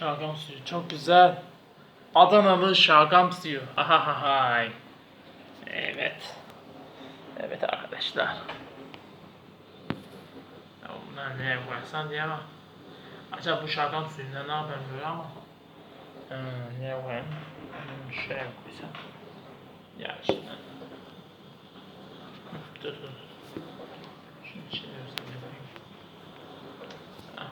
Şalgam suyu çok güzel. Adanalı şalgam suyu. Ahahahay. Evet. Evet arkadaşlar. Ya bunlar neye koyarsan diye ama. Acaba bu şalgam suyunda ne yapayım böyle ama. Ha, neye koyayım? Hmm, Şuraya koysam. Ya işte. Dur dur. Şunu çevirsem yapayım. Ha.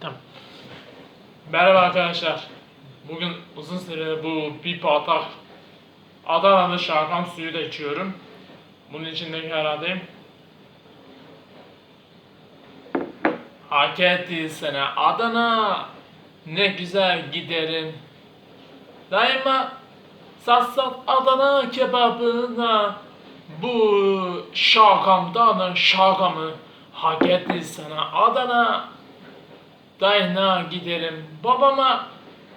Tamam. Merhaba arkadaşlar. Bugün uzun süre bu bir patak Adana'da şalgam suyu da içiyorum. Bunun içindeki herhalde Hak etti sana Adana ne güzel giderim Daima sat sat Adana kebabına Bu şalgamdan şalgamı Hak etti sana Adana Dayna giderim babama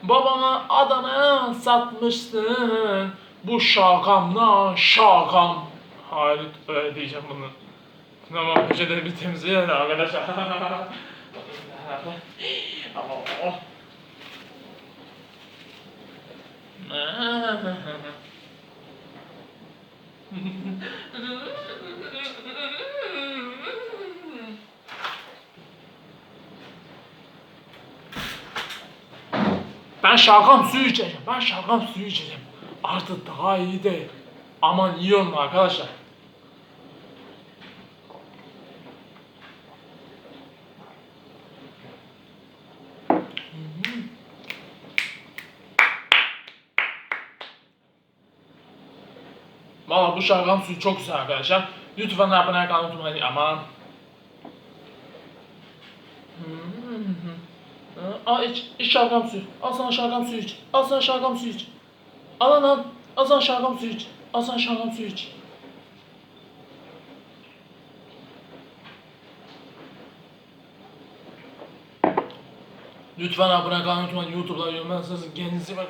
Babama Adana satmışsın. Bu şalgamla şalgam Halit öyle diyeceğim bunu. Tamam köşede bir temsil edin arkadaşlar Ama oh. Ben şalgam suyu içeceğim. Ben şalgam suyu içeceğim. Artık daha iyi değil. Aman iyi olun arkadaşlar. Valla bu şalgam suyu çok güzel arkadaşlar. Lütfen abone olmayı unutmayın. Aman. Aa iç, iç şalgam suyu. Al sana şalgam suyu iç. Al sana şalgam suyu iç. Al lan al. Al sana şalgam suyu iç. Al sana şalgam suyu iç. Lütfen abone olmayı unutmayın. YouTube'da yorumlarsanız kendinize bakın.